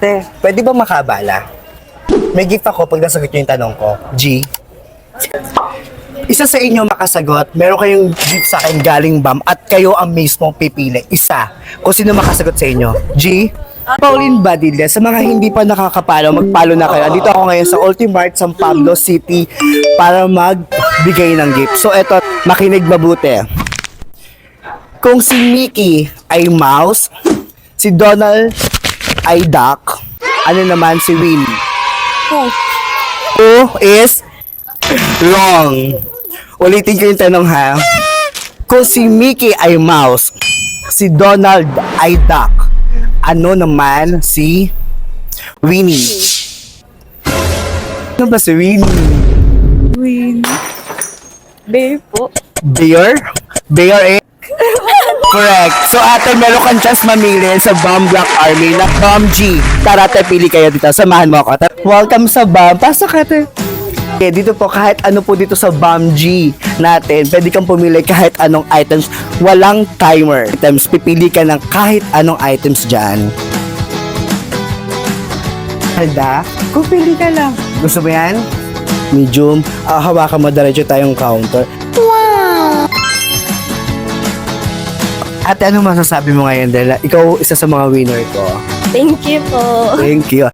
Ate, pwede ba makabala? May gift ako pag nasagot niyo yung tanong ko. G. Isa sa inyo makasagot, meron kayong gift sa akin galing BAM at kayo ang mismong pipili. Isa. Kung sino makasagot sa inyo. G. Pauline Badilla, sa mga hindi pa nakakapalo, magpalo na kayo. Dito ako ngayon sa Ultimart, San Pablo City para magbigay ng gift. So eto, makinig mabuti. Kung si Mickey ay mouse, si Donald ay duck, ano naman si Winnie? Who is wrong? Ulitin ko yung tanong ha. Kung si Mickey ay mouse, si Donald ay duck, ano naman si Winnie? Ano ba si Winnie? Win. Bear po. Bear? Bear eh? Correct. So ate, meron kang chance mamili sa Bomb Black Army na Bomb G. Tara ate, pili kayo dito. Samahan mo ako. Tara, Welcome sa Bomb. Pasok ate. Okay, dito po kahit ano po dito sa Bomb G natin, pwede kang pumili kahit anong items. Walang timer. Items, pipili ka ng kahit anong items dyan. Handa? Kung pili ka lang. Gusto mo yan? Medium. Ah, hawakan mo diretso tayong counter. Ate, ano masasabi mo ngayon dahil ikaw isa sa mga winner ko? Thank you po. Thank you.